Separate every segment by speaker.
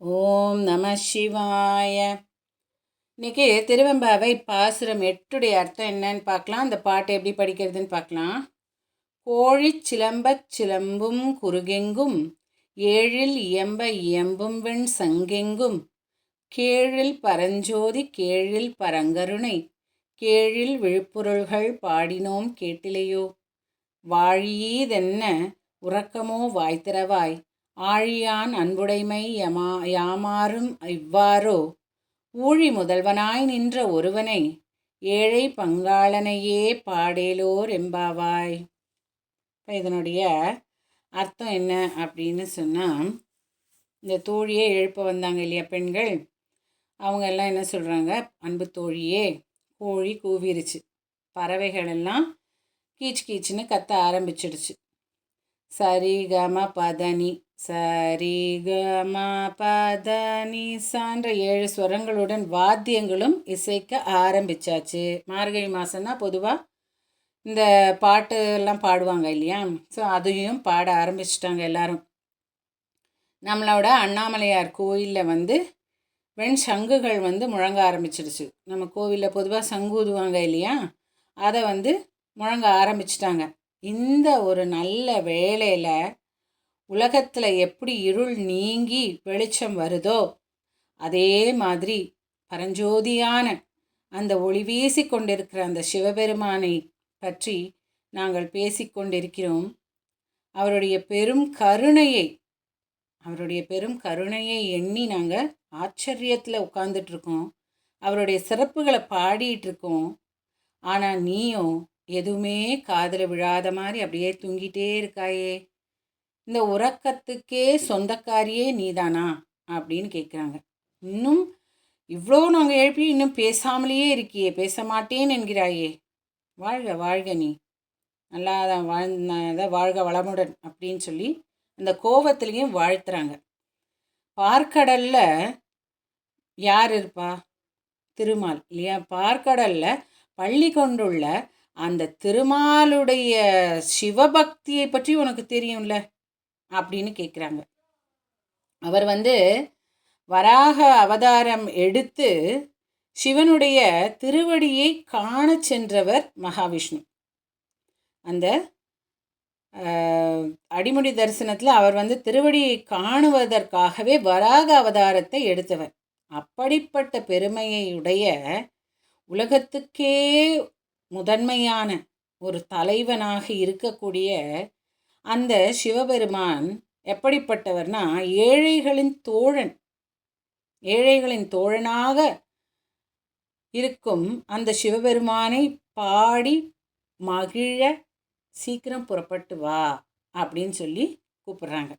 Speaker 1: ஓம் நம சிவாய. இன்றைக்கி திருவெம்பாவை பாசுரம் எட்டுடைய அர்த்தம் என்னன்னு பார்க்கலாம். அந்த பாட்டு எப்படி படிக்கிறதுன்னு பார்க்கலாம். கோழி சிலம்பச் சிலம்பும் குறுகெங்கும் ஏழில் இயம்ப இயம்பும் வெண் சங்கெங்கும் கேழில் பரஞ்சோதி கேழில் பரங்கருணை கேழில் விழுப்புரல்கள் பாடினோம் கேட்டிலையோ. வாழியீதென்ன உறக்கமோ வாய்த்திரவாய் ஆழியான் அன்புடைமை யமா யாமாறும் இவ்வாறோ? ஊழி முதல்வனாய் நின்ற ஒருவனை ஏழை பங்காளனையே பாடேலோர் எம்பாவாய் இப்போ இதனுடைய அர்த்தம் என்ன அப்படின்னு சொன்னால் இந்த தோழியே எழுப்ப வந்தாங்க இல்லையா பெண்கள்? அவங்க எல்லாம் என்ன சொல்கிறாங்க அன்பு தோழியே கோழி கூவிருச்சு. பறவைகள் எல்லாம் கீச் கீச்சுன்னு கத்த ஆரம்பிச்சிடுச்சு. சரி கம பதனி சரி பதனி சான்ற ஏழு ஸ்வரங்களுடன் வாத்தியங்களும் இசைக்க ஆரம்பிச்சாச்சு. மார்கழி மாதம்னா பொதுவாக இந்த பாட்டு எல்லாம் பாடுவாங்க இல்லையா? ஸோ அதையும் பாட ஆரம்பிச்சிட்டாங்க எல்லாரும். நம்மளோட அண்ணாமலையார் கோயிலில் வந்து வெண் சங்குகள் வந்து முழங்க ஆரம்பிச்சிடுச்சு. நம்ம கோவிலில் பொதுவாக சங்கு ஊதுவாங்க இல்லையா? அதை வந்து முழங்க ஆரம்பிச்சிட்டாங்க. இந்த ஒரு நல்ல வேலையில் உலகத்தில் எப்படி இருள் நீங்கி வெளிச்சம் வருதோ அதே மாதிரி பரஞ்சோதியான அந்த ஒளி வீசி கொண்டிருக்கிற அந்த சிவபெருமானை பற்றி நாங்கள் பேசிக்கொண்டிருக்கிறோம். அவருடைய பெரும் கருணையை அவருடைய பெரும் கருணையை எண்ணி நாங்கள் ஆச்சரியத்தில் உட்காந்துட்ருக்கோம் அவருடைய சிறப்புகளை பாடிட்டுருக்கோம் ஆனால் நீயும் எதுவுமே காதில் விழாத மாதிரி அப்படியே தூங்கிட்டே இருக்காயே. இந்த உறக்கத்துக்கே சொந்தக்காரியே நீதானா? அப்படின்னு கேட்குறாங்க இன்னும் இவ்வளோ நாங்கள் எழுப்பி இன்னும் பேசாமலேயே இருக்கியே பேச மாட்டேன்னு என்கிறாயே. வாழ்க வாழ்க நீ. நல்லா தான் வாழ்ந்த வாழ்க வளமுடன் அப்படின்னு சொல்லி அந்த கோவத்துலேயும் வாழ்த்துறாங்க. பார்க்கடலில் யார் இருப்பா? திருமால் இல்லையா? பார்க்கடலில் பள்ளி கொண்டுள்ள அந்த திருமாலுடைய சிவபக்தியை பற்றி உனக்கு தெரியும்ல? அப்படின்னு கேட்குறாங்க அவர் வந்து வராக அவதாரம் எடுத்து சிவனுடைய திருவடியை காண சென்றவர் மகாவிஷ்ணு. அந்த அடிமுடி தரிசனத்தில் அவர் வந்து திருவடியை காணுவதற்காகவே வராக அவதாரத்தை எடுத்தவர். அப்படிப்பட்ட பெருமையுடைய உலகத்துக்கே முதன்மையான ஒரு தலைவனாக இருக்கக்கூடிய அந்த சிவபெருமான் எப்படிப்பட்டவர்னா ஏழைகளின் தோழன். ஏழைகளின் தோழனாக இருக்கும் அந்த சிவபெருமானை பாடி மகிழ சீக்கிரம் புறப்பட்டு வா அப்படின்னு சொல்லி கூப்பிட்றாங்க.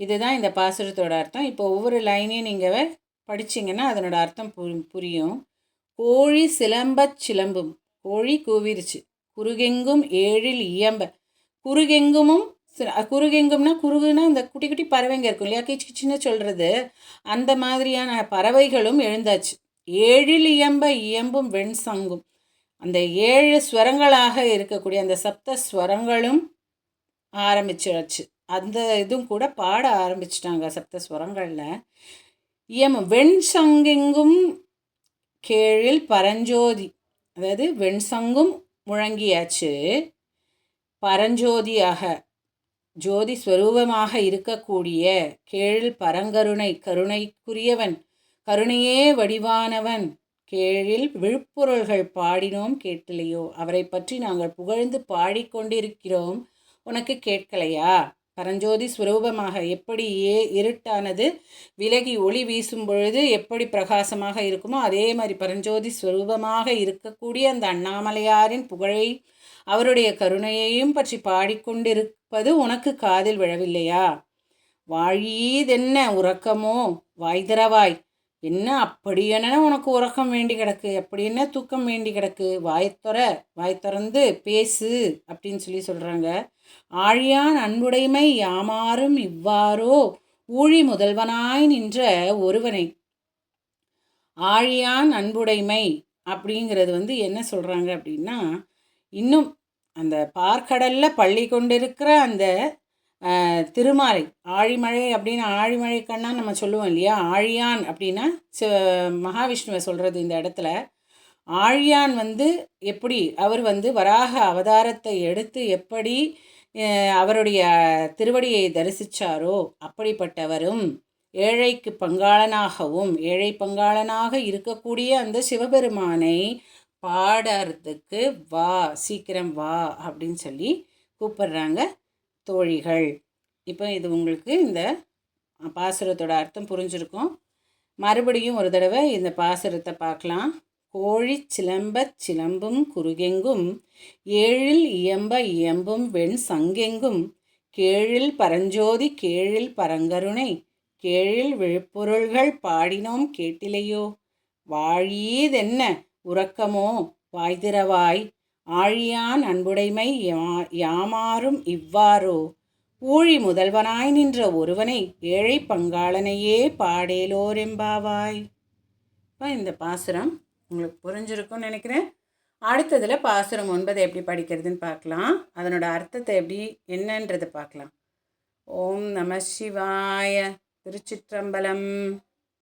Speaker 1: இதுதான் இந்த பாசுரத்தோட அர்த்தம். இப்போ ஒவ்வொரு லைனையும் நீங்கள் படிச்சிங்கன்னா அதனோட அர்த்தம் புரியும். கோழி சிலம்பச் சிலம்பும். கோழி கூவிருச்சு. குறுகெங்கும் ஏழில் இயம்ப. குறுகெங்குமும் குறுகெங்கும்னா குறுகுனா இந்த குட்டி குட்டி பறவைங்க இருக்கும் இல்லையா? கிச்சு கிச்சின்னு சொல்கிறது அந்த மாதிரியான பறவைகளும் எழுந்தாச்சு. ஏழில் இயம்ப இயம்பும் வெண் சங்கும். அந்த ஏழு ஸ்வரங்களாக இருக்கக்கூடிய அந்த சப்த ஸ்வரங்களும் ஆரம்பிச்சிடுச்சு அந்த இதுவும் கூட பாட ஆரம்பிச்சிட்டாங்க சப்த ஸ்வரங்களில். இயம் வெண் சங்கெங்கும் கேழில் பரஞ்சோதி. அதாவது வெண் சங்கும் முழங்கியாச்சு. பரஞ்சோதியாக ஜோதி ஸ்வரூபமாக இருக்கக்கூடிய கேழில் பரங்கருணை கருணைக்குரியவன் கருணையே வடிவானவன் கேழில் விழுப்புரல்கள் பாடினோம் கேட்கலையோ அவரை பற்றி நாங்கள் புகழ்ந்து பாடிக்கொண்டிருக்கிறோம். உனக்கு கேட்கலையா? பரஞ்சோதி ஸ்வரூபமாக எப்படி ஏ இருட்டானது விலகி ஒளி வீசும் பொழுது எப்படி பிரகாசமாக இருக்குமோ அதே மாதிரி பரஞ்சோதி ஸ்வரூபமாக இருக்கக்கூடிய அந்த அண்ணாமலையாரின் புகழை அவருடைய கருணையையும் பற்றி பாடிக்கொண்டிருப்பது உனக்கு காதில் விழவில்லையா? வாழீதென்ன உறக்கமோ வாய்திரவாய் என்ன அப்படி என்ன உனக்கு உறக்கம் வேண்டி கிடக்கு? அப்படி என்ன தூக்கம் வேண்டி கிடக்கு? வாய்த்தொற வாய் திறந்து பேசு அப்படின்னு சொல்லி சொல்கிறாங்க ஆழியான் அன்புடைமை யாமாறும் இவ்வாறோ? ஊழி முதல்வனாய் நின்ற ஒருவனை. ஆழியான் அன்புடைமை அப்படிங்கிறது வந்து என்ன சொல்கிறாங்க அப்படின்னா இன்னும் அந்த பார்க்கடலில் பள்ளி கொண்டிருக்கிற அந்த திருமாலை ஆழிமழை அப்படின்னு ஆழிமழை கண்ணா நம்ம சொல்லுவோம் இல்லையா? ஆழியான் அப்படின்னா மகாவிஷ்ணுவை சொல்கிறது இந்த இடத்துல. ஆழியான் வந்து எப்படி அவர் வந்து வராக அவதாரத்தை எடுத்து எப்படி அவருடைய திருவடியை தரிசித்தாரோ அப்படிப்பட்டவரும் ஏழைக்கு பங்காளனாகவும் ஏழை பங்காளனாக இருக்கக்கூடிய அந்த சிவபெருமானை பாடுறதுக்கு வா சீக்கிரம் வா அப்படின்னு சொல்லி கூப்பிடுறாங்க தோழிகள். இப்போ இது உங்களுக்கு இந்த பாசுரத்தோட அர்த்தம் புரிஞ்சிருக்கும். மறுபடியும் ஒரு தடவை இந்த பாசுரத்தை பார்க்கலாம். கோழி சிலம்பச் சிலம்பும் குறுகெங்கும் ஏழில் இயம்ப இயம்பும் வெண் சங்கெங்கும் கேழில் பரஞ்சோதி கேழில் பரங்கருணை கேழில் விழுப்பொருள்கள் பாடினோம் கேட்டிலையோ? வாழீதென்ன உறக்கமோ? வாய்திரவாய் ஆழியான் அன்புடைமை யாமாறும் இவ்வாறோ? ஊழி முதல்வனாய் நின்ற ஒருவனை ஏழை பங்காளனையே பாடேலோரெம்பாவாய். இப்போ இந்த பாசுரம் உங்களுக்கு புரிஞ்சிருக்கும்னு நினைக்கிறேன். அடுத்ததில் பாசுரம் ஒன்பது எப்படி படிக்கிறதுன்னு பார்க்கலாம். அதனோட அர்த்தத்தை எப்படி என்னன்றதை பார்க்கலாம். ஓம் நம சிவாய திருச்சிற்றம்பலம்.